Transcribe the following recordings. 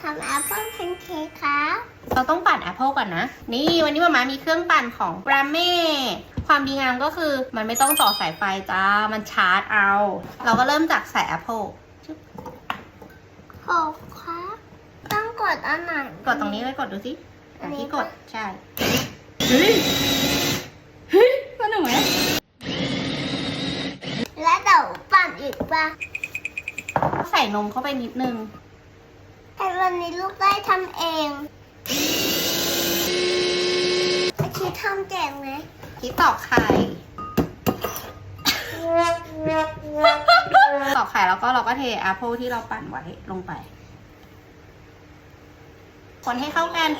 ทำแอปเปิลแพนเค้กครับเราต้องปั่นแอปเปิลก่อนนะ นี่วันนี้มามามีเครื่องปั่นของ g r a m m y ความดีงามก็คือมันไม่ต้องต่อสายไฟจ้า มันชาร์จเอา เราก็เริ่มจากใส่แอปเปิลกดครับ ต้องกดอันไหนกดตรงนี้เลยกดดูสิอัอะนนี้ที่กดปะใช่เฮ้ยเฮ้ยสนุกไหมและเดี๋ยวปั่นอีกปะใส่นมเข้าไปนิดนึงแต่ วันนี้ลูกได้ทำเองอาชีทำเก่งไหมที่ตอกไข่ตอกไข่แล้วก็เราก็เทแอปเปิลที่เราปั่นไว้ลงไป คนให้เข้ากัน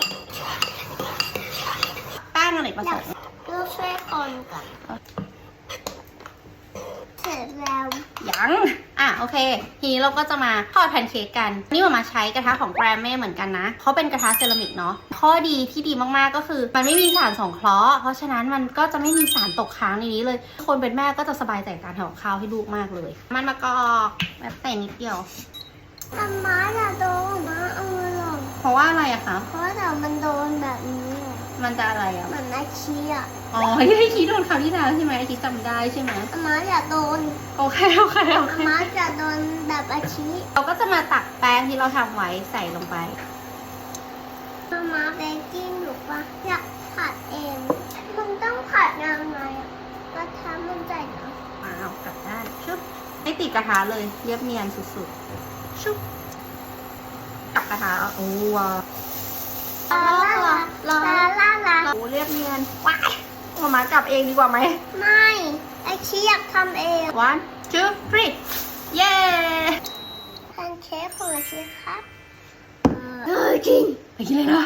แป้งอเนกประสงค์ลูกช่วยคนก่อนเสร็จแล้ว ยั ง อะโอเค ทีนี้เราก็จะมาทอดแพนเค้กกัน นี่มามาใช้กระทะของแกรมเม่เหมือนกันนะเขาเป็นกระทะเซรามิกเนาะ ข้อดีที่ดีมากๆก็คือ มันไม่มีสารสงเคราะห์ เพราะฉะนั้นมันก็จะไม่มีสารตกค้างในนี้เลย คนเป็นแม่ก็จะสบายใจกับการทำกับข้าวให้ลูกมากเลย มันมากอกแบบแต่นิดเดียวทำม้าอย่าโดนนะเอามือลงเพราะว่าอะไรอะคะ เพราะว่าเดี๋ยวมันโดนแบบนี้อะ มันจะอะไรอะเหมือนนาคีอะอ๋อที่ให้คิดโดนคราวที่แล้วใช่ไหมคิดจำได้ใช่ไหมอาม้าอย่าโดนโอเคโอเคโออาเคม้าจะโดนแบบอาชีเราก็จะมาตักแป้งที่เราทำไว้ใส่ลงไป อาม้าเบกกิ้งหรือปะอยากผัดเองมึงต้องผัดยังไงอะกระทะมันใหญ่เนาะอ้าวกลับด้านชุบให้ติดกระทะเลยเรียบเนียนสุดๆชุบกลับกระทะเอาโอ้ว้าวลาลาลาลาลาโอ้เรียบเนียนว้ายมามากลับเองดีกว่าไหม ไม่อาชีอยากทำเอง one two three เย้แพนเค้กของอาชีครับ เออจริงไปกินเลยนะ